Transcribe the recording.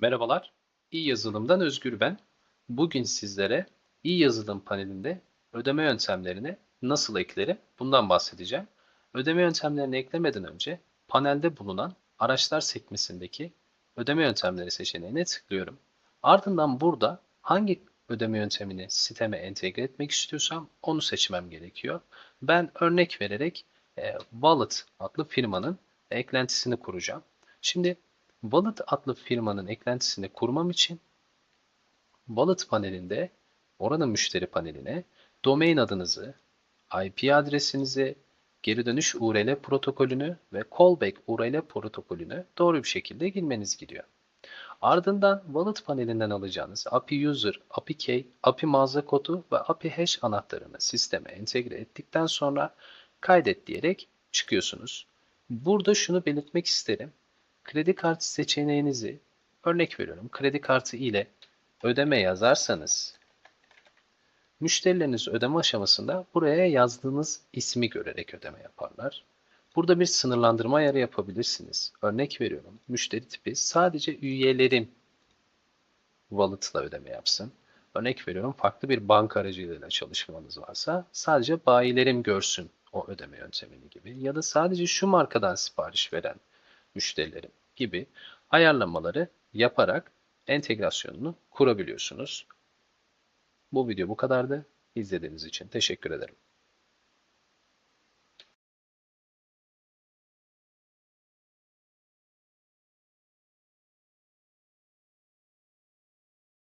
Merhabalar, İyi Yazılım'dan Özgür ben. Bugün sizlere İyi Yazılım panelinde ödeme yöntemlerini nasıl eklerim bundan bahsedeceğim. Ödeme yöntemlerini eklemeden önce panelde bulunan araçlar sekmesindeki ödeme yöntemleri seçeneğine tıklıyorum. Ardından burada hangi ödeme yöntemini siteme entegre etmek istiyorsam onu seçmem gerekiyor. Ben örnek vererek e, Wallet adlı firmanın eklentisini kuracağım. Şimdi Wallet adlı firmanın eklentisini kurmam için Wallet panelinde oranın müşteri paneline domain adınızı, IP adresinizi, geri dönüş URL protokolünü ve callback URL protokolünü doğru bir şekilde girmeniz gidiyor. Ardından Wallet panelinden alacağınız API User, API Key, API mağaza kodu ve API Hash anahtarını sisteme entegre ettikten sonra kaydet diyerek çıkıyorsunuz. Burada şunu belirtmek isterim. Kredi kartı seçeneğinizi örnek veriyorum. Kredi kartı ile ödeme yazarsanız müşterileriniz ödeme aşamasında buraya yazdığınız ismi görerek ödeme yaparlar. Burada bir sınırlandırma ayarı yapabilirsiniz. Örnek veriyorum. Müşteri tipi sadece üyelerim wallet'la ödeme yapsın. Örnek veriyorum farklı bir banka aracılığıyla çalışmanız varsa sadece bayilerim görsün o ödeme yöntemini gibi. Ya da sadece şu markadan sipariş veren müşterilerim gibi ayarlamaları yaparak entegrasyonunu kurabiliyorsunuz. Bu video bu kadardı. İzlediğiniz için teşekkür ederim.